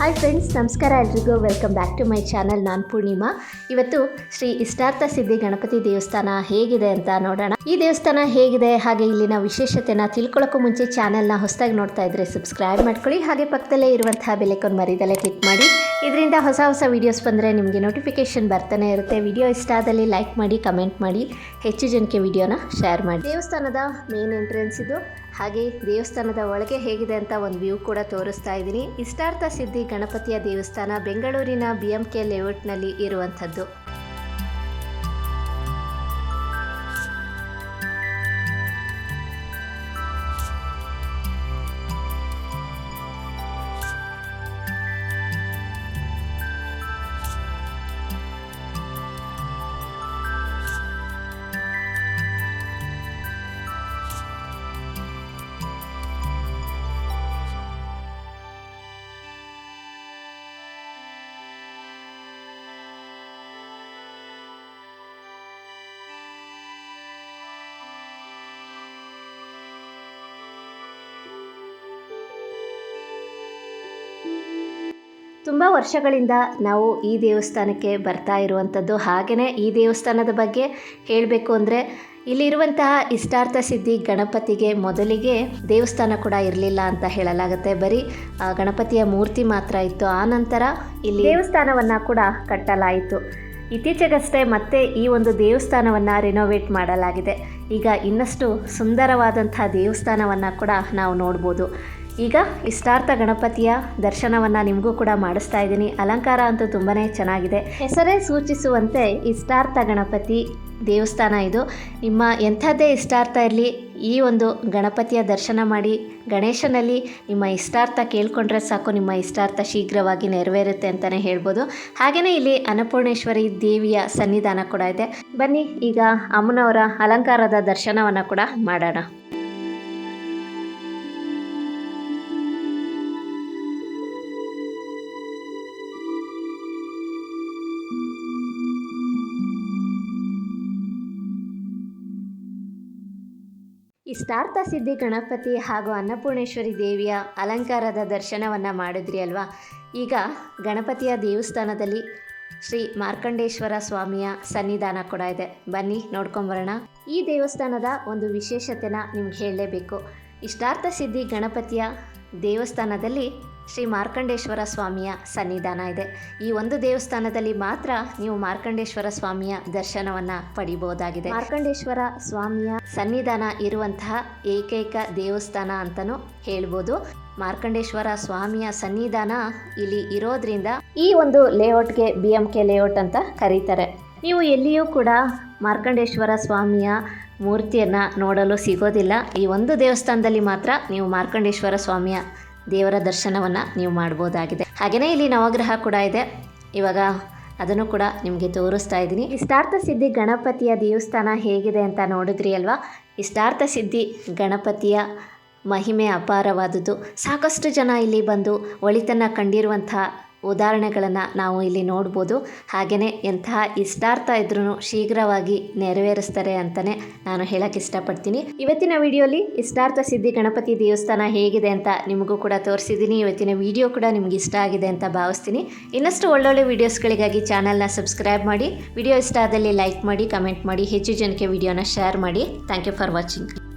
Hi friends ನಮಸ್ಕಾರ ಎಲ್ರಿಗೂ. Welcome back to my channel ನಾನು ಪೂರ್ಣಿಮಾ. ಇವತ್ತು ಶ್ರೀ ಇಷ್ಟಾರ್ಥ ಸಿದ್ಧಿ ಗಣಪತಿ ದೇವಸ್ಥಾನ ಹೇಗಿದೆ ಅಂತ ನೋಡೋಣ. ಈ ದೇವಸ್ಥಾನ ಹೇಗಿದೆ, ಹಾಗೆ ಇಲ್ಲಿನ ವಿಶೇಷತೆನ ತಿಳ್ಕೊಳ್ಳೋಕ್ಕೂ ಮುಂಚೆ ಚಾನಲ್ನ ಹೊಸದಾಗಿ ನೋಡ್ತಾ ಇದ್ರೆ ಸಬ್ಸ್ಕ್ರೈಬ್ ಮಾಡ್ಕೊಳ್ಳಿ. ಹಾಗೆ ಪಕ್ಕದಲ್ಲೇ ಇರುವಂತಹ ಬೆಲೆಕೊಂಡು ಮರಿದಲ್ಲೇ ಕ್ಲಿಕ್ ಮಾಡಿ. ಇದರಿಂದ ಹೊಸ ಹೊಸ ವೀಡಿಯೋಸ್ ಬಂದರೆ ನಿಮಗೆ ನೋಟಿಫಿಕೇಶನ್ ಬರ್ತಾನೆ ಇರುತ್ತೆ. ವಿಡಿಯೋ ಇಷ್ಟ ಆದಲ್ಲಿ ಲೈಕ್ ಮಾಡಿ ಕಮೆಂಟ್ ಮಾಡಿ. ಹೆಚ್ಚು ಜನಕ್ಕೆ ವಿಡಿಯೋನ ಶೇರ್ ಮಾಡಿ. ದೇವಸ್ಥಾನದ ಮೇನ್ ಎಂಟ್ರೆನ್ಸ್ ಇದು. ಹಾಗೆ ದೇವಸ್ಥಾನದ ಒಳಗೆ ಹೇಗಿದೆ ಅಂತ ಒಂದು ವ್ಯೂ ಕೂಡ ತೋರಿಸ್ತಾ ಇದ್ದೀನಿ. ಇಷ್ಟಾರ್ಥ ಸಿದ್ಧಿ ಗಣಪತಿಯ ದೇವಸ್ಥಾನ ಬೆಂಗಳೂರಿನ ಬಿ ಎಂ ಕೆ ಲೇಔಟ್ನಲ್ಲಿ ಇರುವಂಥದ್ದು. ತುಂಬ ವರ್ಷಗಳಿಂದ ನಾವು ಈ ದೇವಸ್ಥಾನಕ್ಕೆ ಬರ್ತಾ ಇರುವಂಥದ್ದು. ಹಾಗೆಯೇ ಈ ದೇವಸ್ಥಾನದ ಬಗ್ಗೆ ಹೇಳಬೇಕು ಅಂದರೆ, ಇಲ್ಲಿರುವಂತಹ ಇಷ್ಟಾರ್ಥ ಸಿದ್ಧಿ ಗಣಪತಿಗೆ ಮೊದಲಿಗೆ ದೇವಸ್ಥಾನ ಕೂಡ ಇರಲಿಲ್ಲ ಅಂತ ಹೇಳಲಾಗುತ್ತೆ. ಬರೀ ಗಣಪತಿಯ ಮೂರ್ತಿ ಮಾತ್ರ ಇತ್ತು. ಆ ನಂತರ ಇಲ್ಲಿ ದೇವಸ್ಥಾನವನ್ನು ಕೂಡ ಕಟ್ಟಲಾಯಿತು. ಇತ್ತೀಚೆಗಷ್ಟೇ ಮತ್ತೆ ಈ ಒಂದು ದೇವಸ್ಥಾನವನ್ನು ರಿನೋವೇಟ್ ಮಾಡಲಾಗಿದೆ. ಈಗ ಇನ್ನಷ್ಟು ಸುಂದರವಾದಂತಹ ದೇವಸ್ಥಾನವನ್ನು ಕೂಡ ನಾವು ನೋಡ್ಬೋದು. ಈಗ ಇಷ್ಟಾರ್ಥ ಗಣಪತಿಯ ದರ್ಶನವನ್ನು ನಿಮಗೂ ಕೂಡ ಮಾಡಿಸ್ತಾ ಇದ್ದೀನಿ. ಅಲಂಕಾರ ಅಂತೂ ತುಂಬಾ ಚೆನ್ನಾಗಿದೆ. ಹೆಸರೇ ಸೂಚಿಸುವಂತೆ ಇಷ್ಟಾರ್ಥ ಗಣಪತಿ ದೇವಸ್ಥಾನ ಇದು. ನಿಮ್ಮ ಎಂಥದ್ದೇ ಇಷ್ಟಾರ್ಥ ಇರಲಿ, ಈ ಒಂದು ಗಣಪತಿಯ ದರ್ಶನ ಮಾಡಿ ಗಣೇಶನಲ್ಲಿ ನಿಮ್ಮ ಇಷ್ಟಾರ್ಥ ಕೇಳಿಕೊಂಡ್ರೆ ಸಾಕು, ನಿಮ್ಮ ಇಷ್ಟಾರ್ಥ ಶೀಘ್ರವಾಗಿ ನೆರವೇರುತ್ತೆ ಅಂತಲೇ ಹೇಳ್ಬೋದು. ಹಾಗೆಯೇ ಇಲ್ಲಿ ಅನ್ನಪೂರ್ಣೇಶ್ವರಿ ದೇವಿಯ ಸನ್ನಿಧಾನ ಕೂಡ ಇದೆ. ಬನ್ನಿ, ಈಗ ಅಮ್ಮನವರ ಅಲಂಕಾರದ ದರ್ಶನವನ್ನು ಕೂಡ ಮಾಡೋಣ. ಇಷ್ಟಾರ್ಥ ಸಿದ್ಧಿ ಗಣಪತಿ ಹಾಗೂ ಅನ್ನಪೂರ್ಣೇಶ್ವರಿ ದೇವಿಯ ಅಲಂಕಾರದ ದರ್ಶನವನ್ನು ಮಾಡಿದ್ರಿ ಅಲ್ವಾ? ಈಗ ಗಣಪತಿಯ ದೇವಸ್ಥಾನದಲ್ಲಿ ಶ್ರೀ ಮಾರ್ಕಂಡೇಶ್ವರ ಸ್ವಾಮಿಯ ಸನ್ನಿಧಾನ ಕೂಡ ಇದೆ. ಬನ್ನಿ, ನೋಡ್ಕೊಂಬರೋಣ. ಈ ದೇವಸ್ಥಾನದ ಒಂದು ವಿಶೇಷತೆನ ನಿಮ್ಗೆ ಹೇಳಲೇಬೇಕು. ಇಷ್ಟಾರ್ಥ ಸಿದ್ಧಿ ಗಣಪತಿಯ ದೇವಸ್ಥಾನದಲ್ಲಿ ಶ್ರೀ ಮಾರ್ಕಂಡೇಶ್ವರ ಸ್ವಾಮಿಯ ಸನ್ನಿಧಾನ ಇದೆ. ಈ ಒಂದು ದೇವಸ್ಥಾನದಲ್ಲಿ ಮಾತ್ರ ನೀವು ಮಾರ್ಕಂಡೇಶ್ವರ ಸ್ವಾಮಿಯ ದರ್ಶನವನ್ನ ಪಡಿಬಹುದಾಗಿದೆ. ಮಾರ್ಕಂಡೇಶ್ವರ ಸ್ವಾಮಿಯ ಸನ್ನಿಧಾನ ಇರುವಂತಹ ಏಕೈಕ ದೇವಸ್ಥಾನ ಅಂತಲೂ ಹೇಳ್ಬೋದು. ಮಾರ್ಕಂಡೇಶ್ವರ ಸ್ವಾಮಿಯ ಸನ್ನಿಧಾನ ಇಲ್ಲಿ ಇರೋದ್ರಿಂದ ಈ ಒಂದು ಲೇಔಟ್ಗೆ ಬಿ ಎಂ ಕೆ ಲೇಔಟ್ ಅಂತ ಕರೀತಾರೆ. ನೀವು ಎಲ್ಲಿಯೂ ಕೂಡ ಮಾರ್ಕಂಡೇಶ್ವರ ಸ್ವಾಮಿಯ ಮೂರ್ತಿಯನ್ನು ನೋಡಲು ಸಿಗೋದಿಲ್ಲ. ಈ ಒಂದು ದೇವಸ್ಥಾನದಲ್ಲಿ ಮಾತ್ರ ನೀವು ಮಾರ್ಕಂಡೇಶ್ವರ ಸ್ವಾಮಿಯ ದೇವರ ದರ್ಶನವನ್ನು ನೀವು ಮಾಡ್ಬೋದಾಗಿದೆ. ಹಾಗೆಯೇ ಇಲ್ಲಿ ನವಗ್ರಹ ಕೂಡ ಇದೆ. ಇವಾಗ ಅದನ್ನು ಕೂಡ ನಿಮಗೆ ತೋರಿಸ್ತಾ ಇದ್ದೀನಿ. ಇಷ್ಟಾರ್ಥ ಸಿದ್ಧಿ ಗಣಪತಿಯ ದೇವಸ್ಥಾನ ಹೇಗಿದೆ ಅಂತ ನೋಡಿದ್ರಿ ಅಲ್ವಾ? ಇಷ್ಟಾರ್ಥ ಸಿದ್ಧಿ ಗಣಪತಿಯ ಮಹಿಮೆ ಅಪಾರವಾದುದು ಸಾಕಷ್ಟು ಜನ ಇಲ್ಲಿ ಬಂದು ಒಳಿತನ್ನು ಕಂಡಿರುವಂಥ ಉದಾಹರಣೆಗಳನ್ನು ನಾವು ಇಲ್ಲಿ ನೋಡ್ಬೋದು. ಹಾಗೆಯೇ ಎಂತಹ ಇಷ್ಟಾರ್ಥ ಇದ್ರೂ ಶೀಘ್ರವಾಗಿ ನೆರವೇರಿಸ್ತಾರೆ ಅಂತಲೇ ನಾನು ಹೇಳಕ್ಕೆ ಇಷ್ಟಪಡ್ತೀನಿ. ಇವತ್ತಿನ ವಿಡಿಯೋಲಿ ಇಷ್ಟಾರ್ಥ ಸಿದ್ಧಿ ಗಣಪತಿ ದೇವಸ್ಥಾನ ಹೇಗಿದೆ ಅಂತ ನಿಮಗೂ ಕೂಡ ತೋರಿಸಿದ್ದೀನಿ. ಇವತ್ತಿನ ವಿಡಿಯೋ ಕೂಡ ನಿಮ್ಗೆ ಇಷ್ಟ ಆಗಿದೆ ಅಂತ ಭಾವಿಸ್ತೀನಿ. ಇನ್ನಷ್ಟು ಒಳ್ಳೊಳ್ಳೆ ವೀಡಿಯೋಸ್ಗಳಿಗಾಗಿ ಚಾನಲ್ನ ಸಬ್ಸ್ಕ್ರೈಬ್ ಮಾಡಿ. ವಿಡಿಯೋ ಇಷ್ಟ ಆದಲ್ಲಿ ಲೈಕ್ ಮಾಡಿ, ಕಮೆಂಟ್ ಮಾಡಿ, ಹೆಚ್ಚು ಜನಕ್ಕೆ ವಿಡಿಯೋನ ಶೇರ್ ಮಾಡಿ. Thank you for watching.